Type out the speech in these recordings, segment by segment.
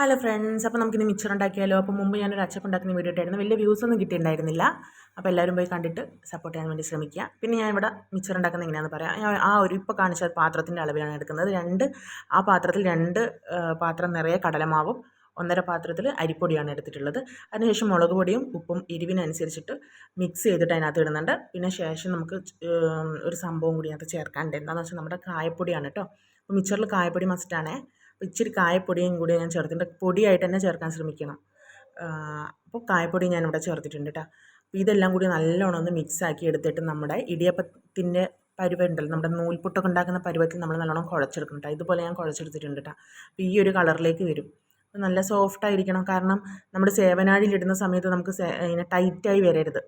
Hello friends അപ്പോൾ നമുക്കിന്ന് മിച്ചർ ഉണ്ടാക്കിയാലോ? അപ്പോൾ മുമ്പ് ഞാനൊരു അച്ചപ്പ് ഉണ്ടാക്കുന്ന വീഡിയോ ഇട്ടായിരുന്നു. വലിയ വ്യൂസ് ഒന്നും കിട്ടിയിട്ടുണ്ടായിരുന്നില്ല. അപ്പോൾ എല്ലാവരും പോയി കണ്ടിട്ട് സപ്പോർട്ട് ചെയ്യാൻ വേണ്ടി ശ്രമിക്കുക. പിന്നെ ഞാൻ ഇവിടെ മിച്ചർ ഉണ്ടാക്കുന്നത് എങ്ങനെയാണെന്ന് പറയാം. ഞാൻ ആ ഒരു ഇപ്പോൾ കാണിച്ച പാത്രത്തിന്റെ അളവിലാണ് എടുക്കുന്നത്. രണ്ട് ആ പാത്രത്തിൽ രണ്ട് പാത്രം നിറയെ കടലമാവും. ഒന്നര പാത്രത്തിൽ അരിപ്പൊടിയാണ് എടുത്തിട്ടുള്ളത്. അതിനുശേഷം മുളക് പൊടിയും ഉപ്പും എരിവിനനുസരിച്ചിട്ട് മിക്സ് ചെയ്തിട്ട് അതിനകത്ത് ഇടുന്നുണ്ട്. പിന്നെ ശേഷം നമുക്ക് ഒരു സംഭവം കൂടി അതിനകത്ത് ചേർക്കാനുണ്ട്. എന്താണെന്ന് വെച്ചാൽ നമ്മുടെ കായപ്പൊടിയാണ് കേട്ടോ. അപ്പോൾ മിച്ചറിൽ കായപ്പൊടി മസ്റ്റാണേ ഇച്ചിരി കായപ്പൊടിയും കൂടി ഞാൻ ചേർത്തിട്ടുണ്ട്. പൊടിയായിട്ട് തന്നെ ചേർക്കാൻ ശ്രമിക്കണം. അപ്പോൾ കായപ്പൊടി ഞാൻ ഞാനിവിടെ ചേർത്തിട്ടുണ്ട് കേട്ടോ അപ്പോൾ ഇതെല്ലാം കൂടി നല്ലോണം ഒന്ന് മിക്സ് ആക്കി എടുത്തിട്ട് നമ്മുടെ ഇടിയപ്പത്തിന്റെ പരുവുണ്ടല്ലോ നമ്മുടെ നൂൽപുട്ടൊക്കെ ഉണ്ടാക്കുന്ന പരുവത്തിൽ നമ്മൾ നല്ലോണം കുഴച്ചെടുക്കണം കേട്ടോ ഇതുപോലെ ഞാൻ കുഴച്ചെടുത്തിട്ടുണ്ട് കേട്ടോ അപ്പോൾ ഈ ഒരു കളറിലേക്ക് വരും. അപ്പോൾ നല്ല സോഫ്റ്റ് ആയിരിക്കണം. കാരണം നമ്മുടെ സേവനാഴിയിലിടുന്ന സമയത്ത് നമുക്ക് ഇങ്ങനെ ടൈറ്റായി വരരുത്.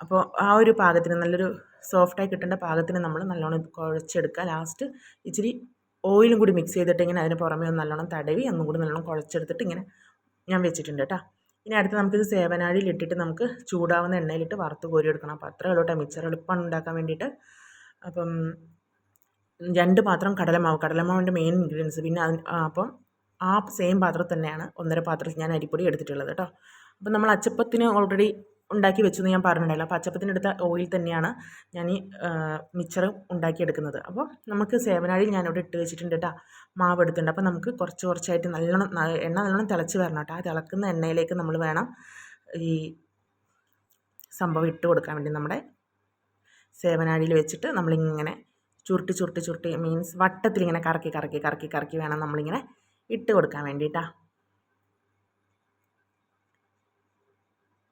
അപ്പോൾ ആ ഒരു പാകത്തിന് നല്ലൊരു സോഫ്റ്റായി കിട്ടേണ്ട പാകത്തിന് നമ്മൾ നല്ലോണം കുഴച്ചെടുക്കുക. ലാസ്റ്റ് ഇച്ചിരി ഓയിലും കൂടി മിക്സ് ചെയ്തിട്ട് ഇങ്ങനെ അതിന് പുറമേ ഒന്ന് നല്ലോണം തടവി ഒന്നും കൂടി നല്ലോണം കുഴച്ചെടുത്തിട്ട് ഇങ്ങനെ ഞാൻ വെച്ചിട്ടുണ്ട് കേട്ടോ ഇനി അടുത്ത് നമുക്കിത് സേവനാഴിയിൽ ഇട്ടിട്ട് നമുക്ക് ചൂടാവുന്ന എണ്ണയിലിട്ട് വറുത്ത് കോരി എടുക്കണം. അപ്പോൾ അത്ര ഉള്ളൂ കേട്ടോ മിച്ചർ ഉണ്ടാക്കാൻ വേണ്ടിയിട്ട്. അപ്പം രണ്ട് പാത്രം കടലമാവ് കടലമാവിന്റെ മെയിൻ ഇൻഗ്രീഡിയൻസ് പിന്നെ അതിന് അപ്പം ആ സെയിം പാത്രത്തിൽ തന്നെയാണ് ഒന്നര പാത്രത്തിൽ ഞാൻ അരിപ്പൊടി എടുത്തിട്ടുള്ളത് കേട്ടോ അപ്പം നമ്മൾ അച്ചപ്പത്തിന് ഓൾറെഡി ഉണ്ടാക്കി വെച്ചു എന്ന് ഞാൻ പറഞ്ഞിട്ടുണ്ടായില്ല അപ്പോൾ അച്ചപ്പത്തിനെടുത്ത ഓയിൽ തന്നെയാണ് ഞാൻ ഈ മിച്ചർ ഉണ്ടാക്കിയെടുക്കുന്നത്. അപ്പോൾ നമുക്ക് സേവനാഴി ഞാനിവിടെ ഇട്ട് വെച്ചിട്ടുണ്ട് കേട്ടോ. മാവ് എടുത്തിട്ടുണ്ട്. അപ്പോൾ നമുക്ക് കുറച്ച് കുറച്ചായിട്ട് നല്ലോണം എണ്ണ നല്ലോണം തിളച്ച് വരണം കേട്ടോ. ആ തിളക്കുന്ന എണ്ണയിലേക്ക് നമ്മൾ വേണം ഈ സംഭവം ഇട്ട് കൊടുക്കാൻ വേണ്ടി. നമ്മുടെ സേവനാഴിയിൽ വെച്ചിട്ട് നമ്മളിങ്ങനെ ചുരുട്ടി ചുരുട്ടി ചുരുട്ടി മീൻസ് വട്ടത്തിൽ ഇങ്ങനെ കറക്കി കറക്കി കറക്കി കറക്കി വേണം നമ്മളിങ്ങനെ ഇട്ട് കൊടുക്കാൻ വേണ്ടിയിട്ടാ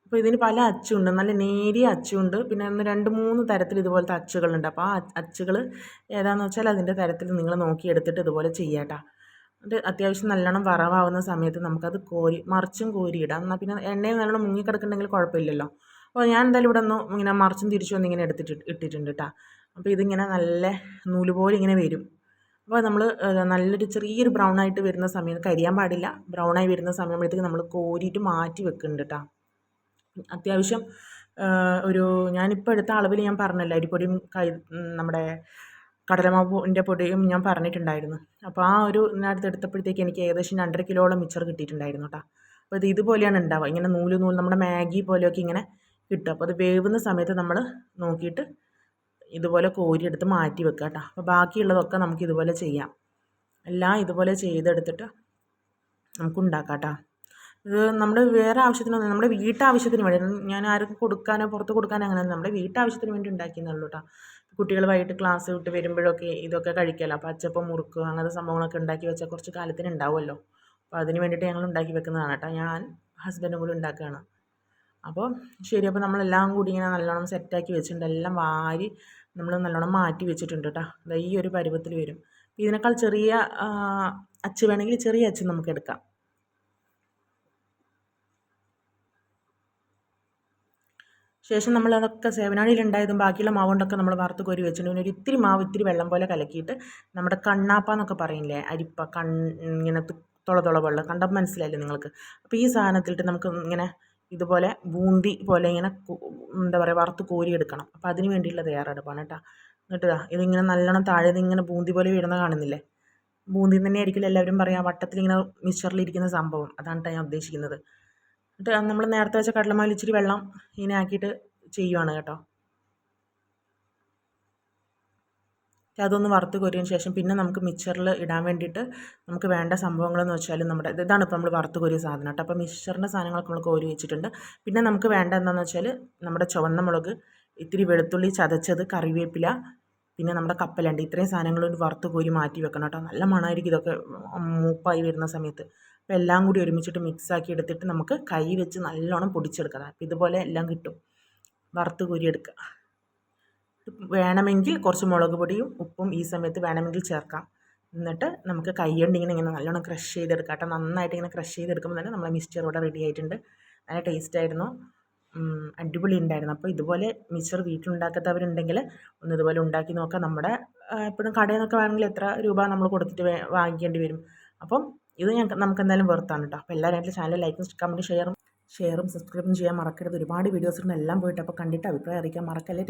അപ്പോൾ ഇതിന് പല അച്ചുണ്ട്. നല്ല നേരിയ അച്ചുണ്ട്. പിന്നെ ഒന്ന് രണ്ട് മൂന്ന് തരത്തിൽ ഇതുപോലത്തെ അച്ചുകളുണ്ട്. അപ്പോൾ ആ അച്ചുകൾ ഏതാണെന്ന് വെച്ചാൽ അതിന്റെ തരത്തിൽ നിങ്ങൾ നോക്കിയെടുത്തിട്ട് ഇതുപോലെ ചെയ്യാട്ടാ എന്നിട്ട് അത്യാവശ്യം നല്ലോണം വറവാകുന്ന സമയത്ത് നമുക്കത് കോരി മറിച്ചും കോരി ഇടാം. എന്നാൽ പിന്നെ എണ്ണയിൽ നല്ലോണം മുങ്ങിക്കിടക്കുന്നുണ്ടെങ്കിൽ കുഴപ്പമില്ലല്ലോ. അപ്പോൾ ഞാൻ എന്തായാലും ഇവിടെ ഒന്ന് ഇങ്ങനെ മറിച്ചും തിരിച്ചും വന്ന് ഇങ്ങനെ എടുത്തിട്ട് ഇട്ടിട്ടുണ്ട് കേട്ടോ അപ്പോൾ ഇതിങ്ങനെ നല്ല നൂൽ പോലെ ഇങ്ങനെ വരും. അപ്പോൾ നമ്മൾ നല്ലൊരു ചെറിയൊരു ബ്രൗൺ ആയിട്ട് വരുന്ന സമയത്ത് കരിയാൻ പാടില്ല. ബ്രൗൺ ആയി വരുന്ന സമയമ്പോഴത്തേക്ക് നമ്മൾ കോരിയിട്ട് മാറ്റി വെക്കുന്നുണ്ട് കേട്ടോ അത്യാവശ്യം ഒരു ഞാനിപ്പോൾ എടുത്ത അളവിൽ ഞാൻ പറഞ്ഞല്ലോ അരിപ്പൊടിയും കൈ നമ്മുടെ കടലമാവിന്റെ പൊടിയും ഞാൻ പറഞ്ഞിട്ടുണ്ടായിരുന്നു. അപ്പോൾ ആ ഒരു ഇതിനകത്ത് എടുത്തപ്പോഴത്തേക്ക് എനിക്ക് ഏകദേശം രണ്ടര കിലോളം മിച്ചർ കിട്ടിയിട്ടുണ്ടായിരുന്നു കേട്ടോ അപ്പോൾ ഇത് ഇതുപോലെയാണ് ഉണ്ടാവുക. ഇങ്ങനെ നൂൽ നൂൽ നമ്മുടെ മാഗി പോലെയൊക്കെ ഇങ്ങനെ കിട്ടും. അപ്പോൾ അത് വേവുന്ന സമയത്ത് നമ്മൾ നോക്കിയിട്ട് ഇതുപോലെ കോരിയെടുത്ത് മാറ്റി വെക്കുക കേട്ടോ അപ്പോൾ ബാക്കിയുള്ളതൊക്കെ നമുക്ക് ഇതുപോലെ ചെയ്യാം. എല്ലാം ഇതുപോലെ ചെയ്തെടുത്തിട്ട് നമുക്ക് ഉണ്ടാക്കാം കേട്ടോ ഇത് നമ്മുടെ വേറെ ആവശ്യത്തിനൊന്നും നമ്മുടെ വീട്ടാവശ്യത്തിന് വേണ്ടി. ഞാൻ ആർക്കും കൊടുക്കാനോ പുറത്ത് കൊടുക്കാനോ അങ്ങനെ നമ്മുടെ വീട്ടാവശ്യത്തിന് വേണ്ടി ഉണ്ടാക്കിയെന്നുള്ളൂ കേട്ടോ. കുട്ടികൾ വൈകിട്ട് ക്ലാസ് വിട്ട് വരുമ്പോഴൊക്കെ ഇതൊക്കെ കഴിക്കാമല്ലോ അപ്പോൾ അച്ചപ്പം മുറുക്ക് അങ്ങനത്തെ സംഭവങ്ങളൊക്കെ ഉണ്ടാക്കി വെച്ചാൽ കുറച്ച് കാലത്തിന് ഉണ്ടാവുമല്ലോ. അപ്പോൾ അതിന് വേണ്ടിയിട്ട് ഞങ്ങൾ ഉണ്ടാക്കി വെക്കുന്നതാണ് കേട്ടോ. ഞാൻ ഹസ്ബൻഡും കൂടി ഉണ്ടാക്കുകയാണ്. അപ്പോൾ ശരി അപ്പോൾ നമ്മളെല്ലാം കൂടി ഇങ്ങനെ നല്ലോണം സെറ്റാക്കി വെച്ചിട്ടുണ്ട്. എല്ലാം വാരി നമ്മൾ നല്ലോണം മാറ്റി വെച്ചിട്ടുണ്ട് കേട്ടോ. അത് ഈ ഒരു പരുവത്തിൽ വരും. ഇതിനേക്കാൾ ചെറിയ അച്ച് വേണമെങ്കിൽ ചെറിയ അച്ച് നമുക്ക് എടുക്കാം. ശേഷം നമ്മൾ അതൊക്കെ സേവനാഴിയിൽ ഉണ്ടായതും ബാക്കിയുള്ള മാവ് നമ്മൾ വറുത്ത് കോരി വെച്ചിട്ടുണ്ട് ഒരു ഇത്തിരി മാവ് ഇത്തിരി വെള്ളം പോലെ കലക്കിയിട്ട് നമ്മുടെ കണ്ണാപ്പ എന്നൊക്കെ പറയില്ലേ അരിപ്പ കൺ ഇങ്ങനെ തുള തുള വെള്ളം കണ്ടപ്പോൾ മനസ്സിലായില്ലേ നിങ്ങൾക്ക്? അപ്പോൾ ഈ സാധനത്തിലിട്ട് നമുക്ക് ഇങ്ങനെ ഇതുപോലെ ബൂന്തി പോലെ ഇങ്ങനെ എന്താ പറയുക വറുത്ത് കോരി എടുക്കണം. അപ്പോൾ അതിന് വേണ്ടിയുള്ള തയ്യാറെടുപ്പാണ് കേട്ടോ. എന്നിട്ട് ഇതിങ്ങനെ നല്ലോണം താഴെ ഇങ്ങനെ ബൂന്തി പോലെ വീഴുന്ന കാണുന്നില്ലേ? ബൂന്തി തന്നെ ആയിരിക്കില്ല എല്ലാവരും പറയാം വട്ടത്തിൽ ഇങ്ങനെ മിക്സറിലിരിക്കുന്ന സംഭവം. അതാണ് ഞാൻ ഉദ്ദേശിക്കുന്നത്. എന്നിട്ട് നമ്മൾ നേരത്തെ വെച്ച കടലമാവിൽ ഇച്ചിരി വെള്ളം ഇങ്ങനെ ആക്കിയിട്ട് ചെയ്യുവാണ് കേട്ടോ. അതൊന്ന് വറുത്ത് കോരിയതിന് ശേഷം പിന്നെ നമുക്ക് മിക്സറിൽ ഇടാൻ വേണ്ടിയിട്ട് നമുക്ക് വേണ്ട സംഭവങ്ങളെന്ന് വെച്ചാൽ നമ്മുടെ ഇതാണ് ഇപ്പോൾ നമ്മൾ വറുത്ത് കോരിയ സാധനം കേട്ടോ. അപ്പോൾ മിക്സറിന്റെ സാധനങ്ങളൊക്കെ നമ്മൾ കോരി വെച്ചിട്ടുണ്ട്. പിന്നെ നമുക്ക് വേണ്ട എന്താണെന്ന് വെച്ചാൽ നമ്മുടെ ചുവന്ന മുളക് ഇത്തിരി വെളുത്തുള്ളി ചതച്ചത് കറിവേപ്പില പിന്നെ നമ്മുടെ കപ്പലുണ്ട്. ഇത്രയും സാധനങ്ങൾ വറുത്ത് കോരി മാറ്റി വെക്കണം കേട്ടോ. നല്ല മണമായിരിക്കും ഇതൊക്കെ മൂപ്പായി വരുന്ന സമയത്ത്. അപ്പോൾ എല്ലാം കൂടി ഒരുമിച്ചിട്ട് മിക്സാക്കി എടുത്തിട്ട് നമുക്ക് കൈ വെച്ച് നല്ലോണം പൊടിച്ചെടുക്കാം. അപ്പോൾ ഇതുപോലെ എല്ലാം കിട്ടും. വറുത്ത് കോരി എടുക്കുക വേണമെങ്കിൽ കുറച്ച് മുളക് പൊടിയും ഉപ്പും ഈ സമയത്ത് വേണമെങ്കിൽ ചേർക്കാം. എന്നിട്ട് നമുക്ക് കൈ കൊണ്ട് ഇങ്ങനെ ഇങ്ങനെ നല്ലോണം ക്രഷ് ചെയ്തെടുക്കാം കേട്ടോ. നന്നായിട്ട് ഇങ്ങനെ ക്രഷ് ചെയ്തെടുക്കുമ്പോൾ തന്നെ നമ്മളെ മിക്സ്ചർ ഇവിടെ റെഡി ആയിട്ടുണ്ട്. നല്ല ടേസ്റ്റ് ആയിരുന്നു. അടിപൊളി ഉണ്ടായിരുന്നു. അപ്പോൾ ഇതുപോലെ മിക്സ്ചർ വീട്ടിലുണ്ടാക്കാത്തവരുണ്ടെങ്കിൽ ഒന്ന് ഇതുപോലെ ഉണ്ടാക്കി നോക്കാം. നമ്മുടെ എപ്പോഴും കടയിൽ നിന്നൊക്കെ വേണമെങ്കിൽ എത്ര രൂപ നമ്മൾ കൊടുത്തിട്ട് വാങ്ങിക്കേണ്ടി വരും. അപ്പം ഇത് ഞങ്ങൾക്ക് നമുക്ക് എന്തായാലും വെറുത്താണ് കേട്ടോ അപ്പോൾ എല്ലാവരും ചാനൽ ലൈക്കും കമന്റ് ഷെയറും ഷെയറും സബ്സ്ക്രൈബും ചെയ്യാൻ മറക്കരുത് ഒരുപാട് വീഡിയോസ് എല്ലാം പോയിട്ട് അപ്പോൾ കണ്ടിട്ട് അഭിപ്രായം അറിയിക്കാൻ മറക്കല്ലേ.